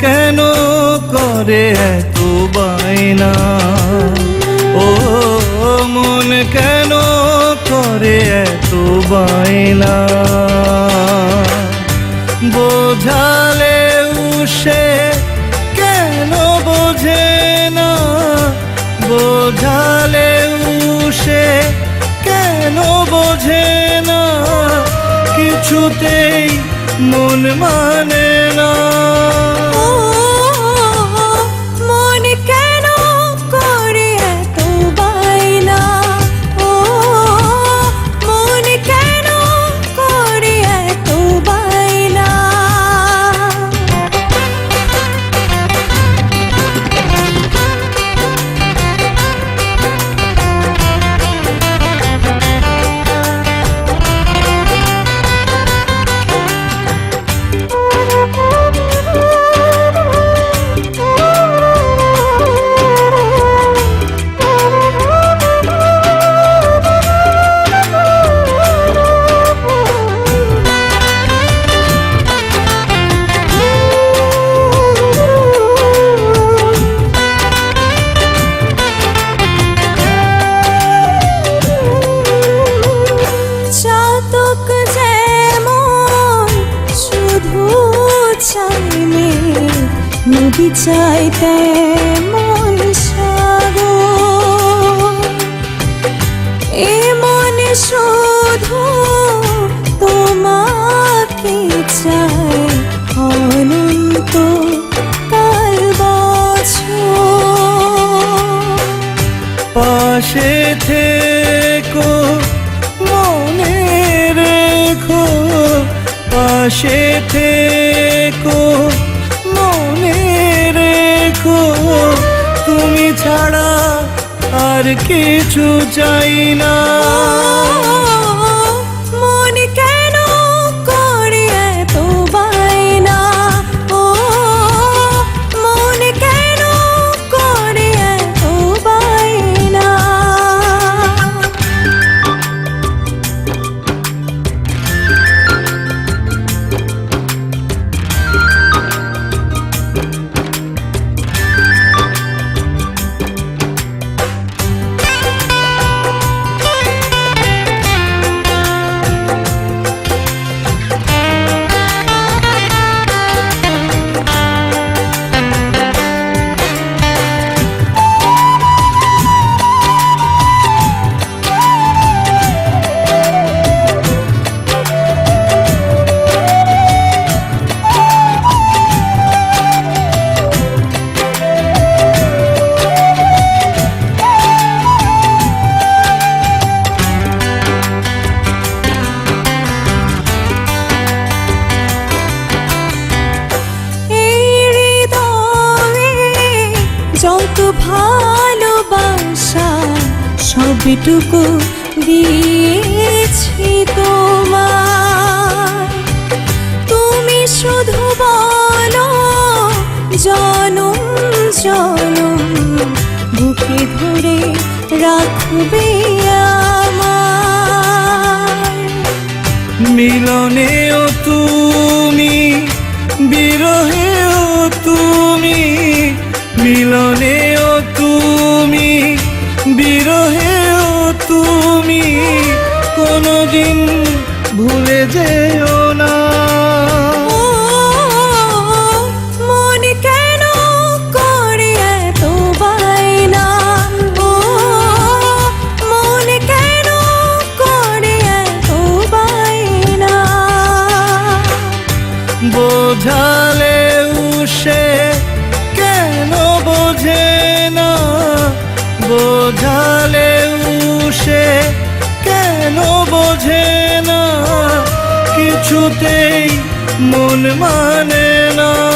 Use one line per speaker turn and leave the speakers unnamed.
কেন করে এত বায়না? ও, মন কেন করে এত বায়না? বোঝালে সে কেন বোঝে না? বোঝালে সে কেন বোঝে না? কিছুতেই মন মানে না।
নদী চাই তেমন সাগর। এ মনে শুধু তোমাকে চাই অনন্ত কাল
পাশে থেকো, মনে রেখো, পাশে থেকো। কিছু চাই না।
ভালোবাসা, সবটুকু দিয়েছি তোমার তুমি শুধু বলো, জনম জনম, বুকে ধরে রাখবে আমার
মিলনেও তুমি বিরহেও যেও না। কিছুতেই মন মানে না।